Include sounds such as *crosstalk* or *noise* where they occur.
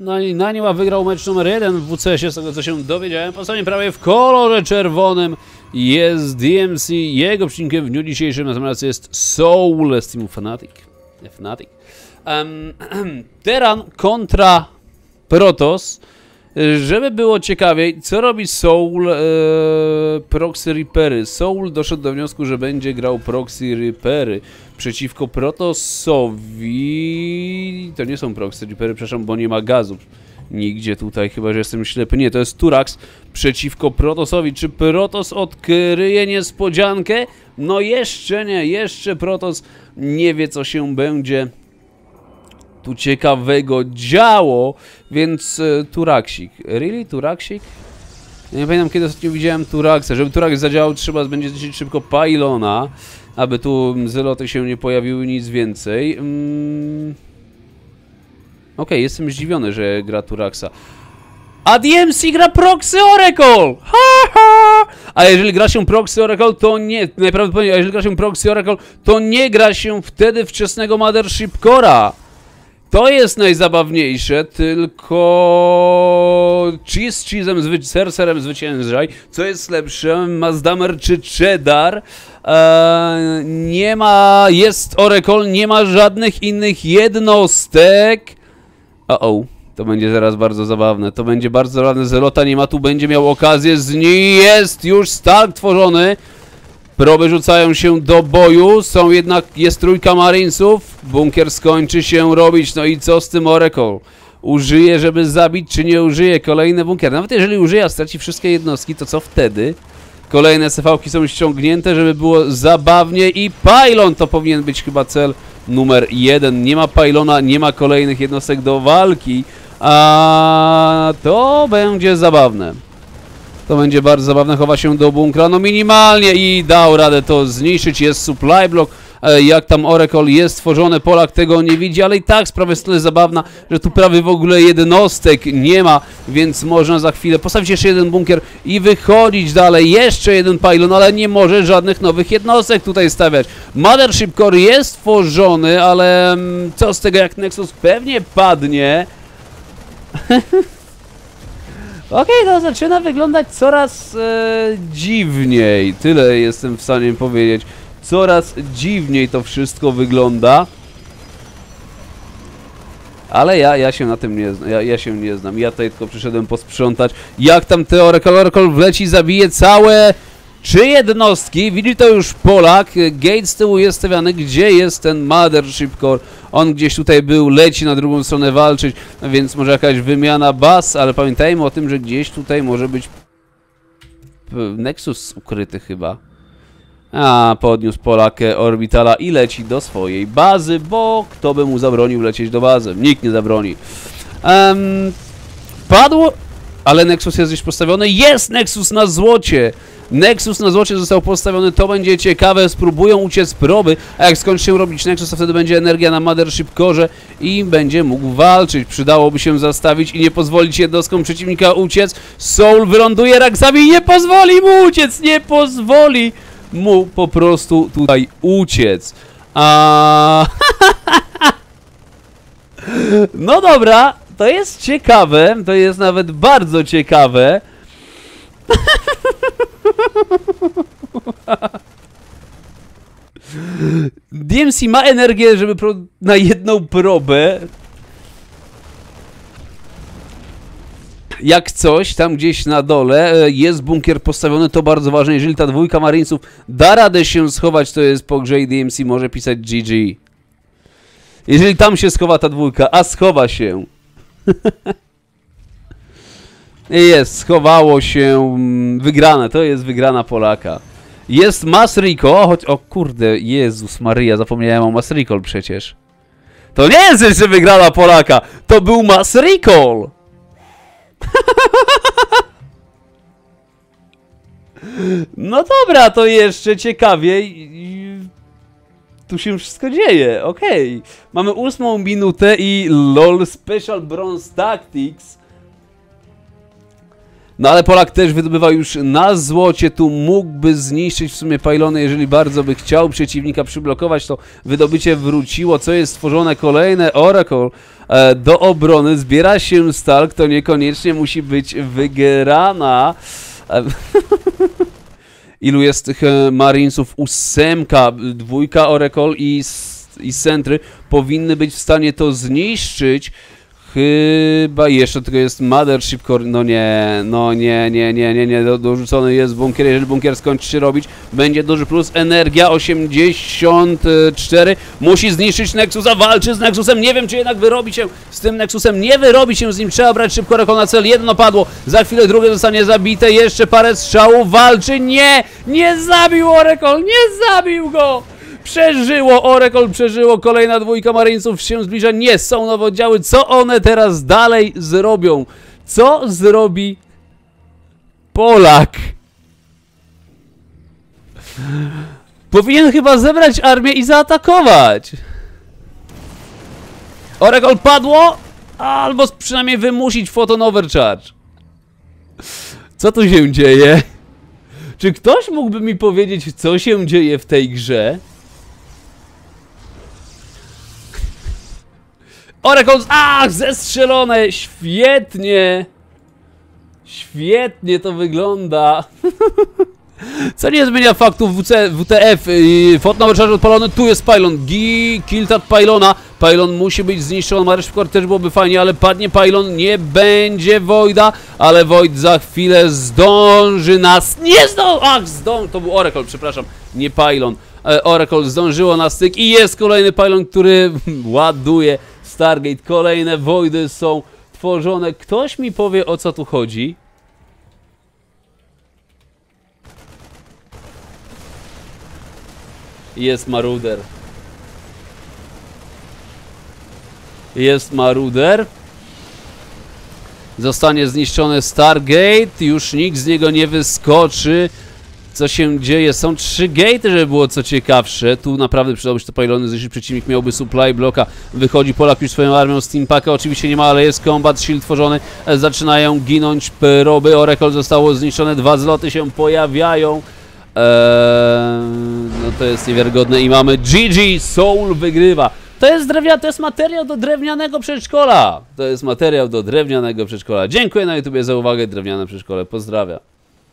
Na, na Niła wygrał mecz numer jeden w WCS-ie, z tego co się dowiedziałem. Po stronie prawej w kolorze czerwonym jest DMC. Jego przeciwnikiem w dniu dzisiejszym natomiast jest Soul z teamu Fnatic. Fnatic. Um, *clears throat* Teran kontra Protoss. Żeby było ciekawiej, co robi Soul e, Proxy Reapery? Soul doszedł do wniosku, że będzie grał Proxy Reapery przeciwko Protosowi. To nie są Proxy Reapery, przepraszam, bo nie ma gazu. Nigdzie tutaj, chyba że jestem ślepy. Nie, to jest Turax przeciwko Protosowi. Czy Protos odkryje niespodziankę? No jeszcze nie, jeszcze Protos nie wie, co się będzie tu ciekawego działo, więc e, Turaksik. Really? Turaksik? Ja nie pamiętam kiedy ostatnio widziałem Turaksa. Żeby Turax zadziałał trzeba będzie zniszczyć szybko Pylona, aby tu zeloty się nie pojawiły, nic więcej. Mm. Okej, okay, jestem zdziwiony, że gra Turaxa. A DMC gra Proxy Oracle! Ha, ha! A jeżeli gra się Proxy Oracle, to nie, najprawdopodobniej, a jeżeli gra się Proxy Oracle, to nie gra się wtedy wczesnego Mothership Core'a. To jest najzabawniejsze, tylko cheese cheese'em, zwy zwyciężaj. Co jest lepsze, Mazdamer czy Cheddar? Eee, nie ma, jest Oracle, nie ma żadnych innych jednostek. O, -o. To będzie zaraz bardzo zabawne. To będzie bardzo zabawne. Zelota nie ma tu, będzie miał okazję z niej. Jest już Stark tworzony. Proby rzucają się do boju, są jednak, jest trójka Marinesów, bunkier skończy się robić, no i co z tym Oracle? Użyje, żeby zabić, czy nie użyje? Kolejny bunkier. Nawet jeżeli użyje, a straci wszystkie jednostki, to co wtedy? Kolejne CV-ki są ściągnięte, żeby było zabawnie i pylon to powinien być chyba cel numer jeden. Nie ma pylona, nie ma kolejnych jednostek do walki, a to będzie zabawne. To będzie bardzo zabawne, chowa się do bunkra, no minimalnie i dał radę to zniszczyć, jest supply block, jak tam Oracle jest tworzone, Polak tego nie widzi, ale i tak sprawa jest tyle zabawna, że tu prawie w ogóle jednostek nie ma, więc można za chwilę postawić jeszcze jeden bunkier i wychodzić dalej, jeszcze jeden pylon, ale nie może żadnych nowych jednostek tutaj stawiać. Mothership Core jest tworzony, ale mm, co z tego jak Nexus pewnie padnie... *laughs* Okej, okay, to zaczyna wyglądać coraz e, dziwniej. Tyle jestem w stanie powiedzieć. Coraz dziwniej to wszystko wygląda. Ale ja, ja się na tym nie znam. Ja, ja się nie znam. Ja tutaj tylko przyszedłem posprzątać. Jak tam te Oracle, wleci, zabije całe Trzy jednostki, widzi to już Polak, gate z tyłu jest stawiany, gdzie jest ten Mothership Core? On gdzieś tutaj był, leci na drugą stronę walczyć, więc może jakaś wymiana baz, ale pamiętajmy o tym, że gdzieś tutaj może być Nexus ukryty chyba. A, podniósł Polakę Orbitala i leci do swojej bazy, bo kto by mu zabronił lecieć do bazy? Nikt nie zabroni. Um, padło, ale Nexus jest gdzieś postawiony. Jest Nexus na złocie! Nexus na złocie został postawiony, to będzie ciekawe, spróbują uciec proby, a jak skończy się robić Nexus, to wtedy będzie energia na Mothership Core i będzie mógł walczyć. Przydałoby się zastawić i nie pozwolić jednostkom przeciwnika uciec. Soul wyląduje, Raksawi nie pozwoli mu uciec, nie pozwoli mu po prostu tutaj uciec. A... *laughs* no dobra, to jest ciekawe, to jest nawet bardzo ciekawe. *laughs* DMC ma energię, żeby na jedną probę. Jak coś, tam gdzieś na dole e, jest bunkier postawiony, to bardzo ważne. Jeżeli ta dwójka Marinesów da radę się schować, to jest po grze i DMC może pisać GG. Jeżeli tam się schowa ta dwójka, a schowa się. *laughs* Jest, schowało się mm, wygrane, to jest wygrana Polaka. Jest Masriko, choć, o kurde, Jezus Maria, zapomniałem o Masrikol przecież. To nie jest jeszcze wygrana Polaka, to był Masrikol! No dobra, to jeszcze ciekawiej. Tu się wszystko dzieje, okej. Okay. Mamy ósmą minutę i LOL Special Bronze Tactics No ale Polak też wydobywa już na złocie, tu mógłby zniszczyć w sumie pylony, jeżeli bardzo by chciał przeciwnika przyblokować, to wydobycie wróciło, co jest stworzone kolejne Oracle e, do obrony, zbiera się stal, to niekoniecznie musi być wygrana. E, *laughs* Ilu jest tych e, Marinesów? Ósemka, dwójka Oracle i, i Sentry powinny być w stanie to zniszczyć. Chyba jeszcze tylko jest Mothership Core. No nie, no nie, nie, nie, nie, nie. Do, dorzucony jest bunkier. Jeżeli bunkier skończy się robić, będzie duży plus. Energia 84. Musi zniszczyć Nexusa. Walczy z Nexusem. Nie wiem, czy jednak wyrobi się z tym Nexusem. Nie wyrobi się z nim. Trzeba brać szybko rekon na cel. Jedno padło. Za chwilę drugie zostanie zabite. Jeszcze parę strzałów. Walczy. Nie! Nie zabił Oracle! Nie zabił go! Przeżyło, Oracle przeżyło, kolejna dwójka Marinesów się zbliża, nie są nowe oddziały, co one teraz dalej zrobią? Co zrobi Polak? Powinien chyba zebrać armię i zaatakować. Oracle padło, albo przynajmniej wymusić Photon Overcharge. Co tu się dzieje? Czy ktoś mógłby mi powiedzieć, co się dzieje w tej grze? Oracle, ach, zestrzelone, świetnie. Świetnie to wygląda. *laughs* Co nie zmienia faktu WC, WTF, yy, Fortnite Overcharge odpalony, tu jest pylon, Gi, Kiltat pylona, pylon musi być zniszczony, Marysz Core też byłoby fajnie, ale padnie pylon, nie będzie Voida, ale Void za chwilę zdąży nas, nie zdąży, ach, zdąży, to był Oracle, przepraszam, nie pylon, e, Oracle zdążyło na styk i jest kolejny pylon, który *laughs* ładuje Stargate, kolejne Voidy są tworzone, ktoś mi powie o co tu chodzi? Jest maruder. Jest maruder. Zostanie zniszczony Stargate. Już nikt z niego nie wyskoczy. Co się dzieje? Są trzy gate, żeby było co ciekawsze. Tu naprawdę przydałby się to pylony, jeśli przeciwnik miałby supply bloka. Wychodzi Polak już swoją armią Steampaka. Oczywiście nie ma, ale jest combat shield tworzony. E, Zaczynają ginąć proby. Oracle zostało zniszczone. Dwa zloty się pojawiają. Eee, no to jest niewiarygodne i mamy GG, Soul wygrywa. To jest drewnia, to jest materiał do drewnianego przedszkola. To jest materiał do drewnianego przedszkola. Dziękuję na YouTubie za uwagę, drewniane przedszkole, pozdrawiam.